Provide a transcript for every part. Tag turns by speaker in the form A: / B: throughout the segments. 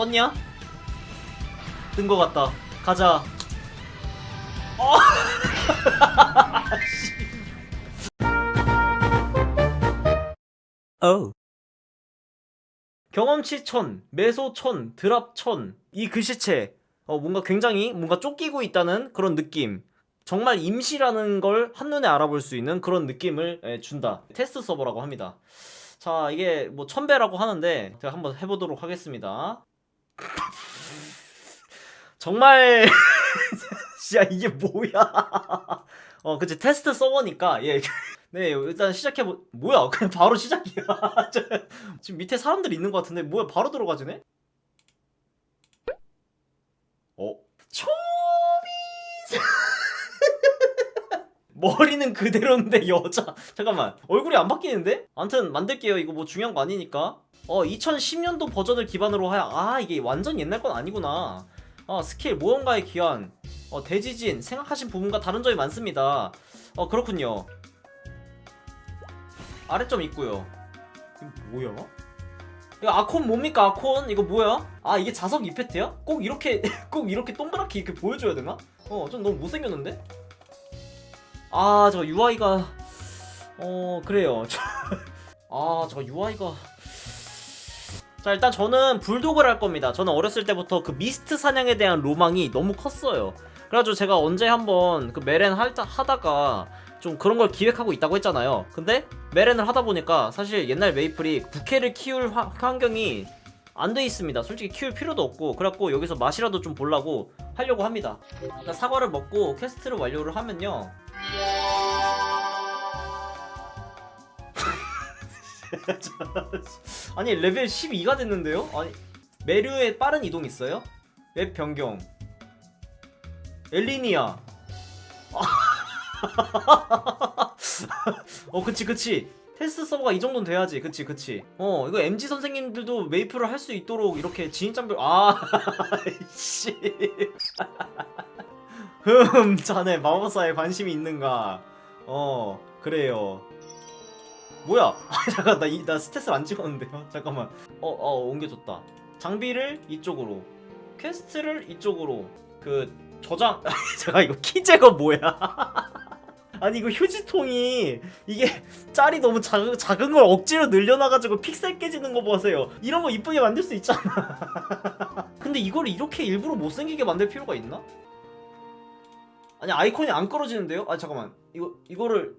A: 떴냐? 뜬 거 같다. 가자. 어! 어. 경험치 천, 매소 천, 드랍 천, 이 글씨체. 어, 뭔가 굉장히 뭔가 쫓기고 있다는 그런 느낌. 정말 임시라는 걸 한눈에 알아볼 수 있는 그런 느낌을 예, 준다. 테스트 서버라고 합니다. 자, 이게 뭐 천배라고 하는데 제가 한번 해보도록 하겠습니다. 정말 야 이게 뭐야? 어, 그치 테스트 서버니까 예. 네, 일단 시작해 보. 뭐야? 그냥 바로 시작이야. 저- 지금 밑에 사람들 있는 것 같은데 뭐야? 바로 들어가지네? 어? 초비 머리는 그대로인데 여자. 잠깐만. 얼굴이 안 바뀌는데? 아무튼 만들게요. 이거 뭐 중요한 거 아니니까. 어, 2010년도 버전을 기반으로 하야. 아, 이게 완전 옛날 건 아니구나. 아, 스킬 모험가의 귀환. 어, 대지진. 생각하신 부분과 다른 점이 많습니다. 어, 그렇군요. 아래점 있고요. 이거 뭐야? 이거 아콘 뭡니까 아콘? 이거 뭐야? 아 이게 자석 이펙트야? 꼭 이렇게 꼭 이렇게 동그랗게 이렇게 보여줘야 되나? 어 좀 너무 못생겼는데? 아 저 UI가 어 그래요. 아 저 UI가. 자 일단 저는 불독을 할 겁니다. 저는 어렸을 때부터 그 미스트 사냥에 대한 로망이 너무 컸어요. 그래가지고 제가 언제 한번 그 메렌 할- 하다가 좀 그런 걸 기획하고 있다고 했잖아요. 근데 메렌을 하다 보니까 사실 옛날 메이플이 부캐를 키울 화- 환경이 안 돼 있습니다. 솔직히 키울 필요도 없고 그래갖고 여기서 맛이라도 좀 보려고 하려고 합니다. 일단 사과를 먹고 퀘스트를 완료를 하면요. 아니 레벨 12가 됐는데요? 아니 메류에 빠른 이동 있어요? 맵 변경 엘리니아 어 그치 그치 테스트 서버가 이 정도는 돼야지. 그치 그치. 어 이거 MG 선생님들도 메이플을 할 수 있도록 이렇게 진입장벽 아 씨. 흠 자네 마법사에 관심이 있는가. 어 그래요. 뭐야? 아 잠깐 나, 이, 나 스탯을 안 찍었는데요 잠깐만. 어어 옮겨줬다. 장비를 이쪽으로. 퀘스트를 이쪽으로. 그 저장. 잠깐 이거 키 제거 뭐야 아니 이거 휴지통이 이게 짤이 너무 작은, 작은 걸 억지로 늘려놔가지고 픽셀 깨지는 거 보세요 이런 거 이쁘게 만들 수 있잖아 근데 이걸 이렇게 일부러 못생기게 만들 필요가 있나? 아니 아이콘이 안 끌어지는데요? 아 잠깐만 이거 이거를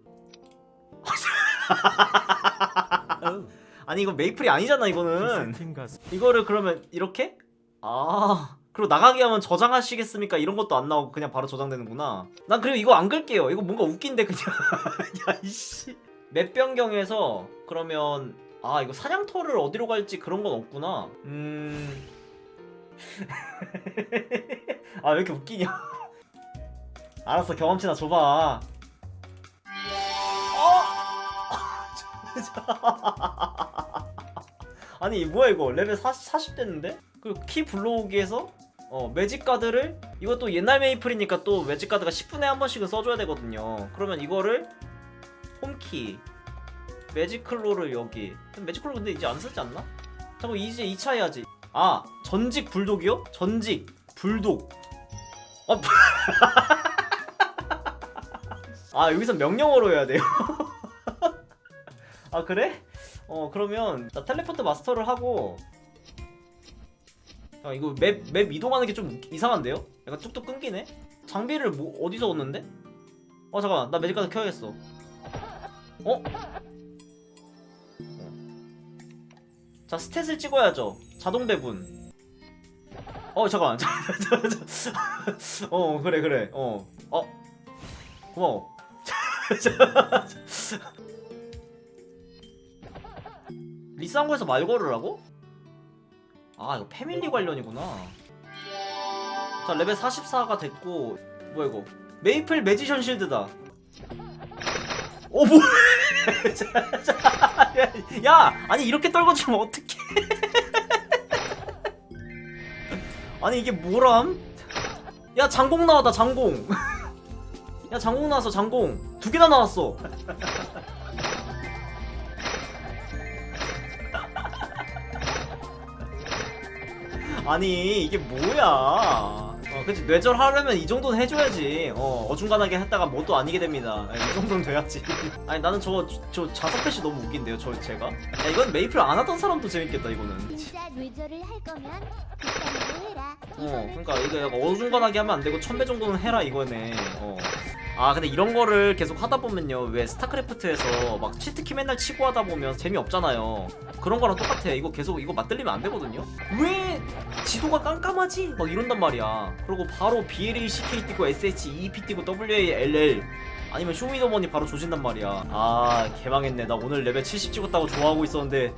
A: 아니 이거 메이플이 아니잖아 이거는 이거를 그러면 이렇게? 아 그리고 나가게 하면 저장하시겠습니까? 이런 것도 안 나오고 그냥 바로 저장되는구나. 난 그리고 이거 안 끌게요. 이거 뭔가 웃긴데 그냥. 야 이씨. 맵 변경해서 그러면 아 이거 사냥터를 어디로 갈지 그런 건 없구나. 음... 아 왜 이렇게 웃기냐. 알았어 경험치나 줘봐. 어? 아니 뭐야 이거? 레벨 40, 40 됐는데? 그리고 키 불러오기에서 어 매직 카드를 이것도 옛날 메이플이니까 또 매직 카드가 10분에 한 번씩은 써줘야 되거든요 그러면 이거를 홈키 매직 클로를 여기 매직 클로 근데 이제 안 쓰지 않나? 잠깐 이제 2차 해야지 아 전직 불독이요? 전직 불독 어, 아 여기서 명령어로 해야 돼요 아 그래? 어 그러면 나 텔레포트 마스터를 하고 아 이거 맵, 맵 이동하는 게 좀 이상한데요? 약간 뚝뚝 끊기네? 장비를 뭐 어디서 얻는데? 어 잠깐만 나 매직카드 켜야겠어 어? 자 스탯을 찍어야죠 자동 배분 어 잠깐만 어 그래 그래 어어 고마워 리쌍구에서 말 걸으라고? 아 이거 패밀리 관련이구나. 자 레벨 44가 됐고 뭐야 이거? 메이플 매지션 실드다. 어 뭐? 자, 자, 야 아니 이렇게 떨궈주면 어떡해? 아니 이게 뭐람? 야 장공 나왔다 장공. 야 장공 나왔어 장공. 두 개나 나왔어 아니 이게 뭐야? 어 그치. 뇌절하려면 이 정도는 해줘야지. 어 어중간하게 했다가 뭣도 아니게 됩니다. 예, 이 정도는 돼야지. 아니 나는 저거 저 자석 패시 너무 웃긴데요 저 제가? 야 이건 메이플 안 하던 사람도 재밌겠다 이거는.
B: 진짜 뇌절을 할 거면 극단으로 해라.
A: 어 그러니까 이거 약간 어중간하게 하면 안 되고 천배 정도는 해라 이거네. 어. 아 근데 이런 거를 계속 하다 보면요. 왜 스타크래프트에서 막 치트키 맨날 치고 하다 보면 재미없잖아요. 그런 거랑 똑같아 이거 계속 이거 맞들리면 안 되거든요. 왜 지도가 깜깜하지? 막 이런단 말이야. 그리고 바로 BLACK 뛰고 SH EP 뛰고 WALL 아니면 쇼미더머니 바로 조진단 말이야. 아 개망했네. 나 오늘 레벨 70 찍었다고 좋아하고 있었는데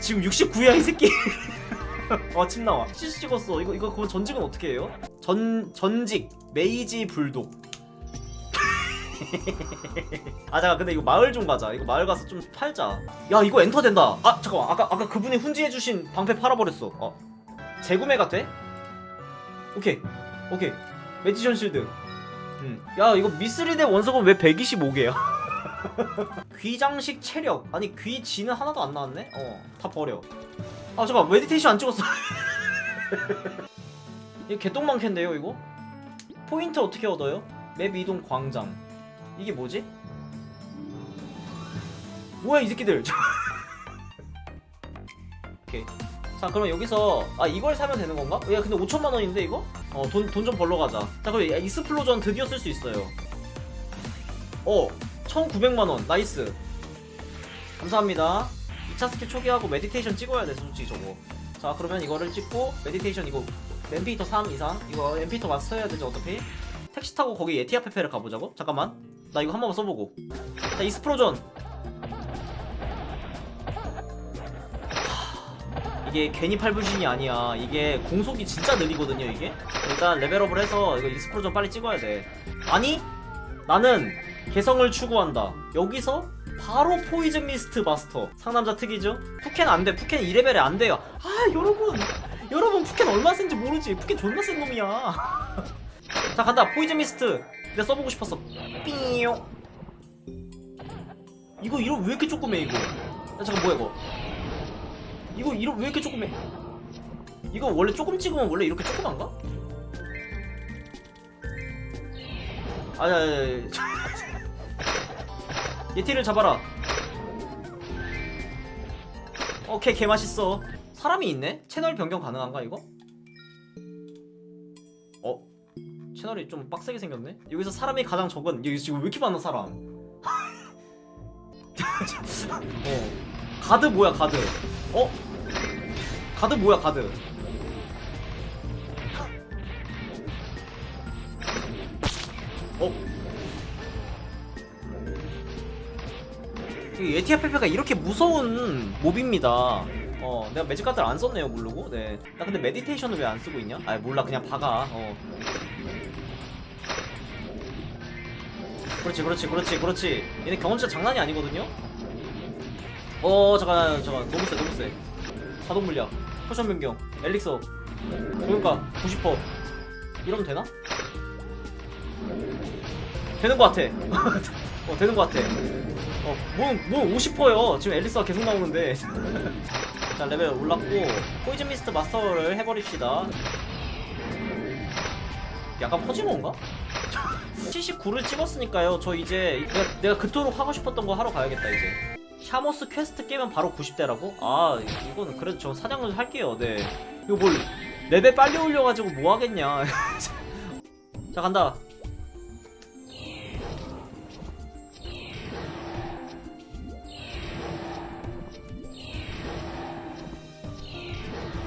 A: 지금 69야 이 새끼. 아침 나와. 70 찍었어. 이거 이거 그건 전직은 어떻게 해요? 전 전직. 메이지 불독 아 잠깐 근데 이거 마을 좀 가자. 이거 마을 가서 좀 팔자. 야 이거 엔터 된다. 아 잠깐만. 아까 아까 그분이 훈지해주신 방패 팔아버렸어. 어. 재구매가 돼? 오케이. 오케이. 메디션 실드. 음 야 이거 미스리대 원석은 왜 125개야? 귀장식 체력. 아니 귀지는 하나도 안 나왔네? 어다 버려. 아 잠깐. 메디테이션 안 찍었어? 이거 개똥망캔데요 이거? 포인트 어떻게 얻어요? 맵 이동 광장 이게 뭐지? 뭐야 이 새끼들. 오케이. 자 그럼 여기서 아 이걸 사면 되는 건가? 야 근데 5천만 원인데 이거? 어 돈 돈 좀 벌러 가자. 자 그럼 이스플로전 드디어 쓸 수 있어요. 어 1900만 원. 나이스. 감사합니다. 2차 스킬 초기하고 메디테이션 찍어야 돼 솔직히 저거. 자 그러면 이거를 찍고 메디테이션 이거 엠피터 3 이상? 이거 엠피터 마스터 해야 되지 어차피? 택시 타고 거기 예티 아 페페를 가보자고? 잠깐만 나 이거 한 번만 써보고. 자 이스프로전. 하, 이게 괜히 팔불신이 아니야. 이게 공속이 진짜 느리거든요 이게. 일단 레벨업을 해서 이거 이스프로전 빨리 찍어야 돼. 아니 나는 개성을 추구한다. 여기서 바로 포이즌 미스트 마스터. 상남자 특이죠? 푸켄 안돼. 푸켄 2레벨에 안 돼요. 아 여러분. 여러분 푸켄 얼마 센지 모르지? 푸켄 존나 센 놈이야. 자 간다. 포이즌 미스트 내가 써보고 싶었어 삐용. 이거 이름 왜 이렇게 조그매 이거? 야 잠깐 뭐야 이거? 이거 이름 왜 이렇게 조그매? 이거 원래 조금 찍으면 원래 이렇게 조그만가? 아니 예티를 잡아라. 오케이 개 맛있어. 사람이 있네? 채널 변경 가능한가 이거? 채널이 좀 빡세게 생겼네? 여기서 사람이 가장 적은 여기 지금 왜 이렇게 많아 사람 어 가드 뭐야 가드 어? 가드 뭐야 가드 어? 이 에티아 페페가 이렇게 무서운 몹입니다. 어, 내가 매직 카드를 안 썼네요, 모르고. 네. 나 근데 메디테이션을 왜 안 쓰고 있냐? 아, 몰라, 그냥 박아. 어. 그렇지, 그렇지, 그렇지, 그렇지. 얘네 경험치가 장난이 아니거든요. 어, 잠깐, 잠깐, 너무 세, 너무 세. 자동 물약, 포션 변경, 엘릭서, 그러니까 90%. 이러면 되나? 되는 것 같아. 어, 되는 것 같아. 어, 뭐, 뭐 50%요. 지금 앨리스가 계속 나오는데. 자, 레벨 올랐고, 포이즌 미스트 마스터를 해버립시다. 약간 퍼지모인가? 79를 찍었으니까요. 저 이제 내가, 내가 그토록 하고 싶었던 거 하러 가야겠다, 이제. 샤머스 퀘스트 깨면 바로 90대라고? 아, 이거는 그래도 저 사냥을 할게요, 네. 이거 뭘, 레벨 빨리 올려가지고 뭐 하겠냐. 자, 간다.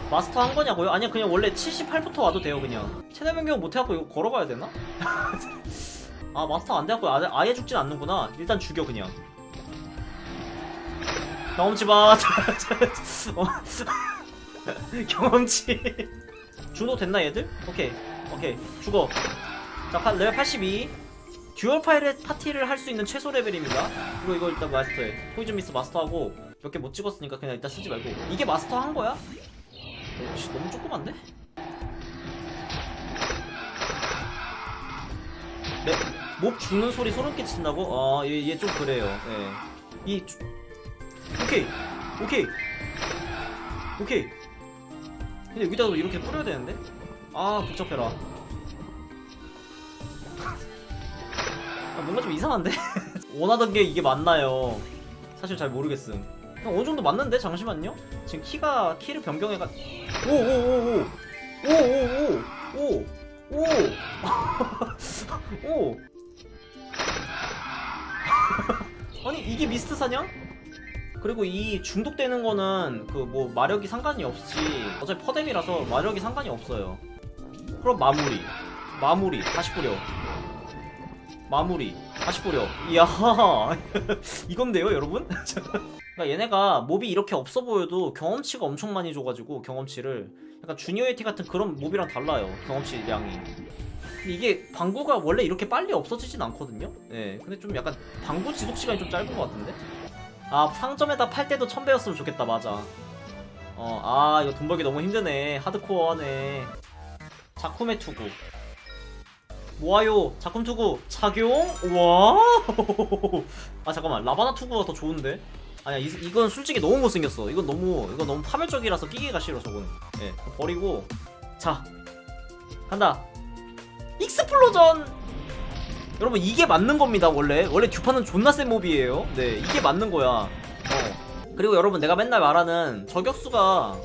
A: 마스터 한 거냐고요? 아니야 그냥 원래 78부터 와도 돼요 그냥 채널 변경 못 해갖고 이거 걸어가야 되나? 아 마스터 안 돼갖고 아예, 아예 죽진 않는구나. 일단 죽여 그냥. 경험치 봐. 어. 경험치. 중도 됐나 얘들? 오케이. 오케이. 죽어. 자 파- 레벨 82 듀얼 파일의 파티를 할 수 있는 최소 레벨입니다. 이거 이거 일단 마스터해 포이즌 미스 마스터하고 몇 개 못 찍었으니까 그냥 일단 쓰지 말고. 이게 마스터 한 거야? 씨, 너무 조그만데? 네, 목 죽는 소리 소름 끼친다고? 아, 얘, 얘 좀 그래요. 예. 이, 주... 오케이. 오케이. 오케이. 근데 여기다 이렇게 뿌려야 되는데? 아, 복잡해라. 아, 뭔가 좀 이상한데? 원하던 게 이게 맞나요? 사실 잘 모르겠음. 형, 어느 정도 맞는데? 잠시만요. 지금 키가, 키를 변경해가. 오, 오, 오, 오! 오, 오, 오! 오! 오! 오! 아니 이게 미스트 사냥? 그리고 이 중독되는 거는 그 뭐 마력이 상관이 없이 어차피 퍼뎀이라서 마력이 상관이 없어요. 그럼 마무리, 마무리 다시 뿌려, 마무리 다시 뿌려. 이야 이건데요, 여러분? 그러니까 얘네가 몹이 이렇게 없어 보여도 경험치가 엄청 많이 줘가지고 경험치를 약간 주니어 에티 같은 그런 몹이랑 달라요. 경험치 양이. 이게 방구가 원래 이렇게 빨리 없어지진 않거든요. 네, 근데 좀 약간 방구 지속 시간이 좀 짧은 것 같은데. 아 상점에다 팔 때도 천 배였으면 좋겠다 맞아. 어 아 이거 돈 벌기 너무 힘드네. 하드코어 하네. 작품의 투구. 모아요. 작품 투구. 착용? 와아 잠깐만. 라바나 투구가 더 좋은데? 아니야 이, 이건 솔직히 너무 못생겼어. 이건 너무 이건 너무 파멸적이라서 끼기가 싫어 저거는. 예 버리고. 자 간다 익스플로전. 여러분 이게 맞는 겁니다 원래. 원래 듀파는 존나 센 몹이에요. 네 이게 맞는 거야. 어. 그리고 여러분 내가 맨날 말하는 저격수가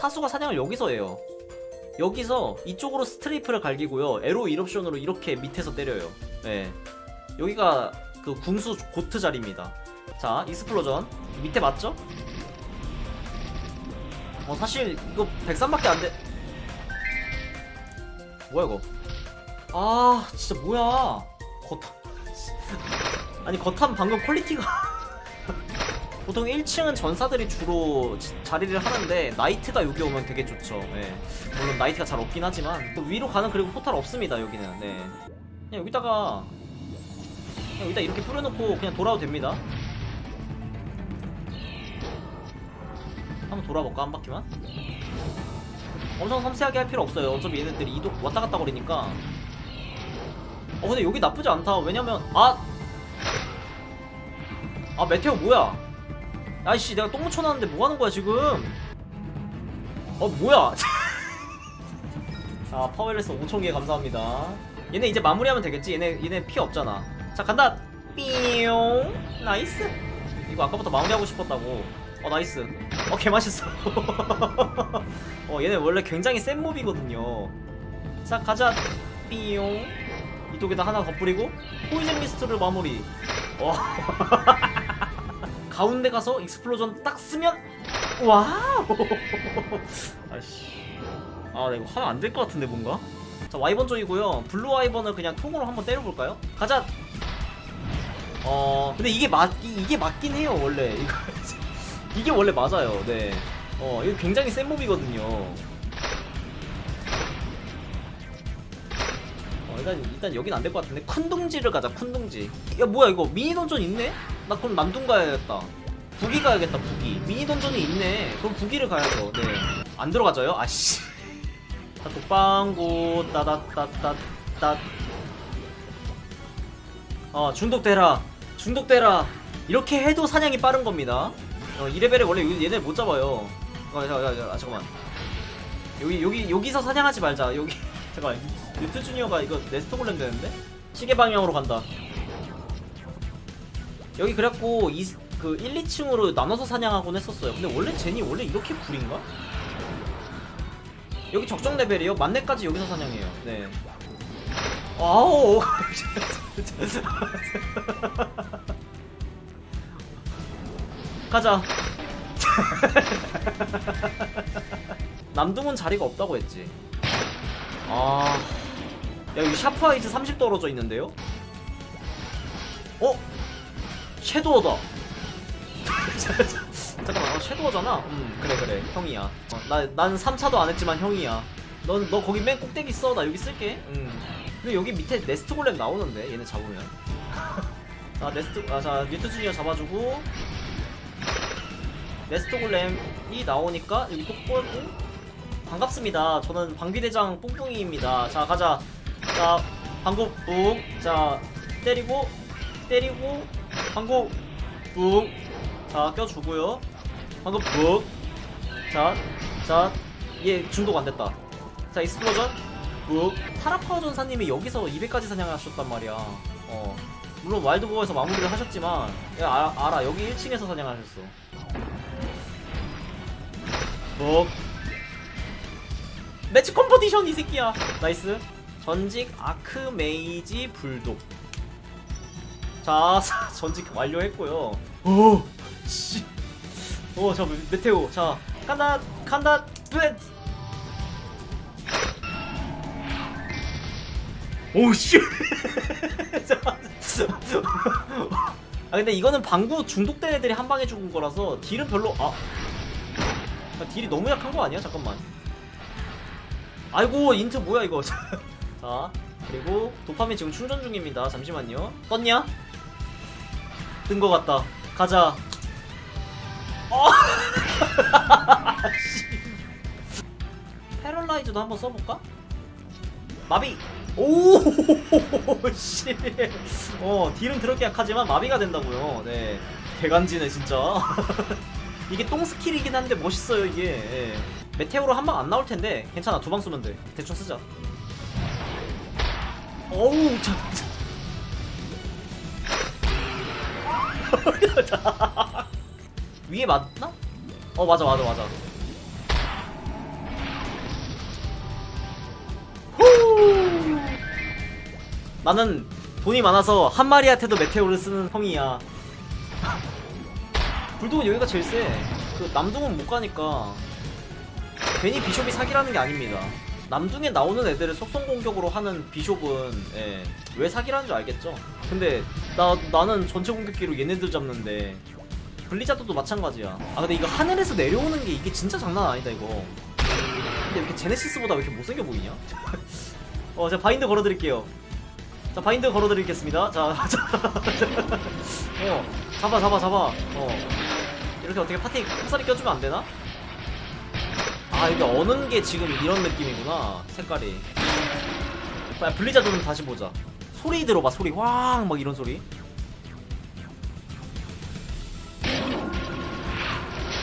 A: 사수가 사냥을 여기서 해요. 여기서 이쪽으로 스트레이프를 갈기고요. 에로 1옵션으로 이렇게 밑에서 때려요. 네 여기가 그 궁수 고트 자리입니다. 자 익스플로전. 밑에 맞죠? 어 사실 이거 103밖에 안돼. 뭐야 이거 아 진짜 뭐야. 거탐. 아니 거탐 방금 퀄리티가. 보통 1층은 전사들이 주로 지- 자리를 하는데 나이트가 여기 오면 되게 좋죠. 예. 물론 나이트가 잘 없긴 하지만 또 위로 가는 그리고 포탈 없습니다 여기는. 네. 그냥 여기다가 그냥 여기다 이렇게 뿌려놓고 그냥 돌아도 됩니다. 한번 돌아볼까 한 바퀴만? 엄청 섬세하게 할 필요 없어요. 어차피 얘네들이 이동 왔다 갔다 거리니까 어 근데 여기 나쁘지 않다. 왜냐면 아! 아 메테오 뭐야? 아이씨 내가 똥 묻혀놨는데 뭐하는 거야 지금? 어 뭐야? 자 파워레스 5천개 감사합니다. 얘네 이제 마무리하면 되겠지? 얘네 얘네 피 없잖아. 자 간다! 삐용! 나이스! 이거 아까부터 마무리하고 싶었다고. 어 나이스. 어 개맛있어. 어 얘네 원래 굉장히 센 몹이거든요. 자 가자. 삐용 이쪽에다 하나 더 뿌리고 포이즌 미스트를 마무리. 와. 가운데 가서 익스플로전 딱 쓰면 와우. 아씨. 아나 이거 하면 안 될 것 같은데 뭔가? 자 와이번 쪽이고요. 블루 와이번을 그냥 통으로 한번 때려볼까요? 가자. 어 근데 이게 맞 이- 이게 맞긴 해요 원래. 이거 이게 원래 맞아요. 네어 이거 굉장히 센 몹이거든요 일단 일단 여긴 안 될 것 같은데 쿤둥지를 가자 쿤둥지. 야 뭐야 이거 미니 던전 있네? 나 그럼 남동 가야겠다. 북이 가야겠다 북이 미니 던전이 있네. 그럼 북이를 가야죠. 네안 들어가져요? 아씨. 자 독방구 따다따따따. 어 중독되라. 중독되라. 이렇게 해도 사냥이 빠른 겁니다. 어, 이레벨에 원래 얘네 못 잡아요. 어, 자, 자, 자, 아, 잠깐만. 여기 여기 여기서 사냥하지 말자. 여기. 잠깐 유트 주니어가 이거 네스트 골렘 되는데? 시계 방향으로 간다. 여기 그래갖고 이, 그 1, 2층으로 나눠서 사냥하곤 했었어요. 근데 원래 제니 원래 이렇게 불인가? 여기 적정 레벨이에요? 만렙까지 여기서 사냥해요. 네. 아우 가자. 남동은 자리가 없다고 했지. 아, 야 여기 샤프 하이트 30 떨어져 있는데요? 어? 섀도어다. 잠깐만, 어, 섀도어잖아. 음, 그래 그래, 형이야. 어, 나 나는 3차도 안 했지만 형이야. 넌 너 거기 맨 꼭대기 있어. 나 여기 쓸게. 음. 근데 여기 밑에 네스트 골렘 나오는데 얘네 잡으면. 자 네스트, 아자 뉴트 주니어 잡아주고. 네스트 골렘이 나오니까 여기 꼭 꼬고 반갑습니다. 저는 방비대장 뿡뿡이입니다. 자, 가자. 자, 방구 뿡. 자, 때리고, 때리고, 방구 뿡. 자, 껴주고요. 방구 뿡. 자, 자, 얘 중독 안 됐다. 자 익스플로전. 욱. 타라파워 전사님이 여기서 200까지 사냥하셨단 말이야. 어. 물론 와일드보어에서 마무리를 하셨지만 야 알아, 알아 여기 1층에서 사냥하셨어. 욱. 매치 컴포디션 이 새끼야. 나이스. 전직 아크메이지 불독. 자, 전직 완료했고요. 오, 씨. 오, 자, 메테오. 자, 간다, 간다, 뚜엣. 오, 씨. 자, 아, 근데 이거는 방구 중독된 애들이 한 방에 죽은 거라서 딜은 별로, 아. 아, 딜이 너무 약한 거 아니야? 잠깐만. 아이고, 인트 뭐야, 이거. 자, 그리고 도파민 지금 충전 중입니다. 잠시만요. 떴냐? 뜬 거 같다. 가자. 어! 씨. 패럴라이즈도 한번 써볼까? 마비. 오, 씨. 어, 딜은 그렇게 약하지만 마비가 된다고요. 네, 개간지네 진짜. 이게 똥 스킬이긴 한데 멋있어요 이게. 예. 메테오로 한 방 안 나올 텐데 괜찮아 두 방 쏘면 돼. 대충 쓰자. 어우, 자, 자. 위에 맞나? 어 맞아 맞아 맞아 후! 나는 돈이 많아서 한 마리한테도 메테오를 쓰는 형이야 불독은 여기가 제일 세 그 남동은 못 가니까 괜히 비숍이 사기라는 게 아닙니다 남중에 나오는 애들을 속성 공격으로 하는 비숍은 예, 왜 사기라는 줄 알겠죠? 근데 나 나는 전체 공격기로 얘네들 잡는데 블리자드도 마찬가지야. 아 근데 이거 하늘에서 내려오는 게 이게 진짜 장난 아니다 이거. 근데 왜 이렇게 제네시스보다 왜 이렇게 못생겨 보이냐? 어, 제가 바인드 걸어드릴게요. 자, 바인드 걸어드리겠습니다. 자, 자, 자. 어, 잡아, 잡아, 잡아. 어, 이렇게 어떻게 파티 kop살이 껴주면 안 되나? 아, 이게 어는 게 지금 이런 느낌이구나. 색깔이. 야, 블리자드는 다시 보자. 소리 들어봐, 소리. 황! 막 이런 소리.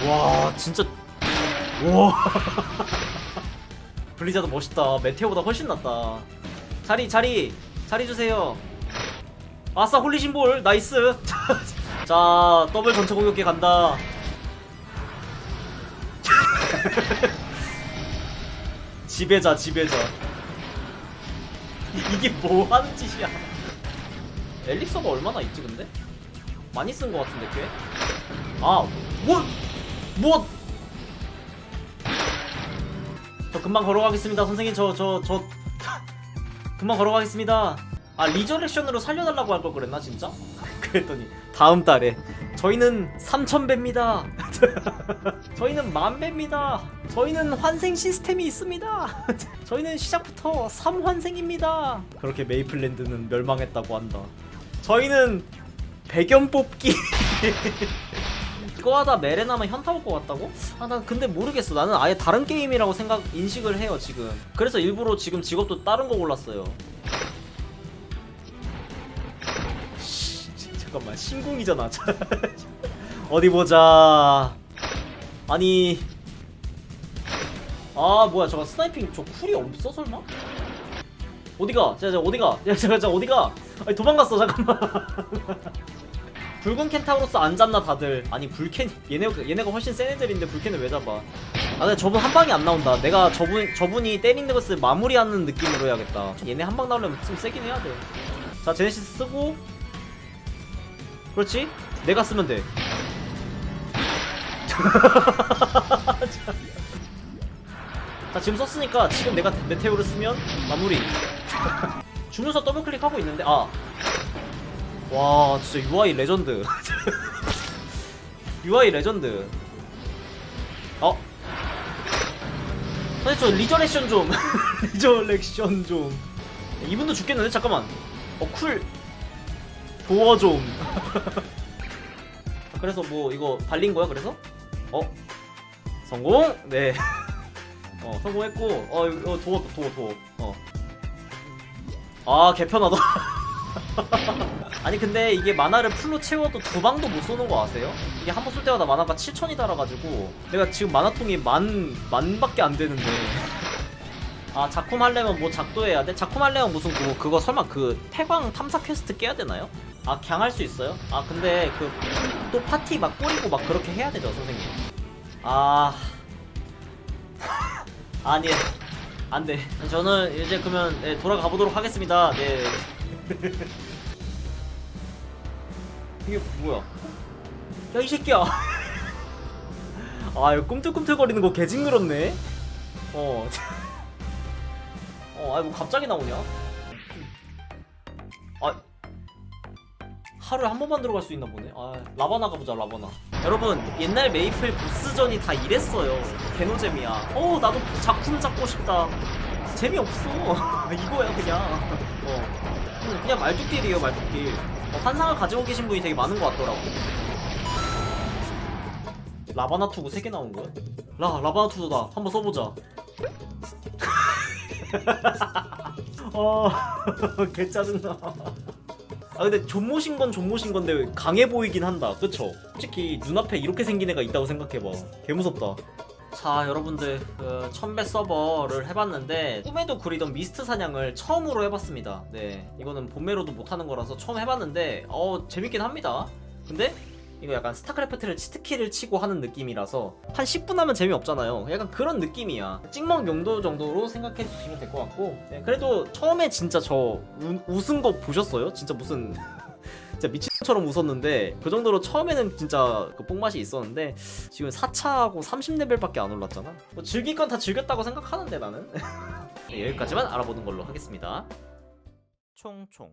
A: 와 진짜 와 블리자드 멋있다 메테오보다 훨씬 낫다 자리 자리 자리 주세요 아싸 홀리신볼 나이스 자 더블 전체 공격기 간다 지배자 지배자 이- 이게 뭐 하는 짓이야 엘릭서가 얼마나 있지 근데? 많이 쓴 것 같은데 꽤? 아, 뭐, 뭐? 저 금방 걸어가겠습니다, 선생님. 저, 저, 저, 금방 걸어가겠습니다. 아, 리저렉션으로 살려달라고 할 걸 그랬나, 진짜? 그랬더니, 다음 달에. 저희는 3,000배입니다. 저희는 만배입니다. 저희는 환생 시스템이 있습니다. 저희는 시작부터 3환생입니다. 그렇게 메이플랜드는 멸망했다고 한다. 저희는 배경 뽑기. 이거 하다 메레나면 현타 올 것 같다고? 아, 난 근데 모르겠어. 나는 아예 다른 게임이라고 생각, 인식을 해요, 지금. 그래서 일부러 지금 직업도 다른 거 골랐어요. 씨, 잠깐만, 신궁이잖아. 어디 보자. 아니. 아, 뭐야, 저거 스나이핑 저 쿨이 없어, 설마? 어디가? 자, 자, 어디가? 야, 자, 자, 어디가? 아니, 도망갔어, 잠깐만. 붉은 켄타우로스 안 잡나 다들 아니 불켄 얘네 얘네가 훨씬 센 애들인데 불켄을 왜 잡아 아 근데 저분 한 방이 안 나온다 내가 저분 저분이 때리는 것을 마무리하는 느낌으로 해야겠다 얘네 한 방 나오려면 좀 세긴 해야 돼자 제네시스 쓰고 그렇지 내가 쓰면 돼 자 지금 썼으니까 지금 내가 메테오를 쓰면 마무리. 주면서 더블 클릭하고 있는데 아. 와 진짜 UI 레전드. UI 레전드. 어? 사실 저 리저렉션 좀. 리저렉션 좀. 이분도 죽겠는데? 잠깐만. 어쿨. 도어 좀. 그래서 뭐 이거 발린 거야 그래서? 어? 성공? 네 어, 성공했고 어, 이거 도어 도어 도어 어. 아 개편하다 아니 근데 이게 만화를 풀로 채워도 두 방도 못 쏘는 거 아세요? 이게 한 번 쏠 때마다 만화가 7천이 달아가지고 내가 지금 만화통이 만 만밖에 안 되는데 아 작품 하려면 뭐 작도 해야 돼? 작품 하려면 무슨 그거, 그거 설마 그 태광 탐사 퀘스트 깨야 되나요? 아 그냥 할 수 있어요? 아 근데 그 또 파티 막 꼬이고 막 그렇게 해야 되죠 선생님 아 아니 안돼. 저는 이제 그러면 네, 돌아가 보도록 하겠습니다. 네. 이게 뭐야? 야 이 새끼야. 아 이거 꿈틀꿈틀거리는 거 개징그럽네. 어. 어, 아니 뭐 갑자기 나오냐? 하루에 한 번만 들어갈 수 있나 보네. 아 라바나 가보자 라바나. 여러분 옛날 메이플 보스전이 다 이랬어요. 개노잼이야. 어 나도 작품 잡고 싶다. 재미없어. 이거야 그냥. 어 음, 그냥 말뚝딜이에요 말뚝딜. 어, 환상을 가지고 계신 분이 되게 많은 것 같더라고. 라바나 투구 3개 나온 거야? 라 라바나 투구다. 한번 써보자. 아, 개 짜증나. 아 근데 존모신 건 존모신 건데 강해 보이긴 한다. 그쵸? 솔직히 눈앞에 이렇게 생긴 애가 있다고 생각해봐. 개 무섭다. 자 여러분들 그 천배 서버를 해봤는데 꿈에도 그리던 미스트 사냥을 처음으로 해봤습니다. 네 이거는 본매로도 못하는 거라서 처음 해봤는데 어 재밌긴 합니다. 근데 이거 약간 스타크래프트를 치트키를 치고 하는 느낌이라서 한 10분 하면 재미없잖아요. 약간 그런 느낌이야. 찍먹 용도 정도로 생각해 주시면 될 것 같고 네, 그래도 처음에 진짜 저 우, 웃은 거 보셨어요? 진짜 무슨 진짜 미친처럼 웃었는데 그 정도로 처음에는 진짜 그 뽕맛이 있었는데 지금 4차하고 30레벨밖에 안 올랐잖아. 뭐 즐길 건 다 즐겼다고 생각하는데 나는 네, 여기까지만 알아보는 걸로 하겠습니다. 총총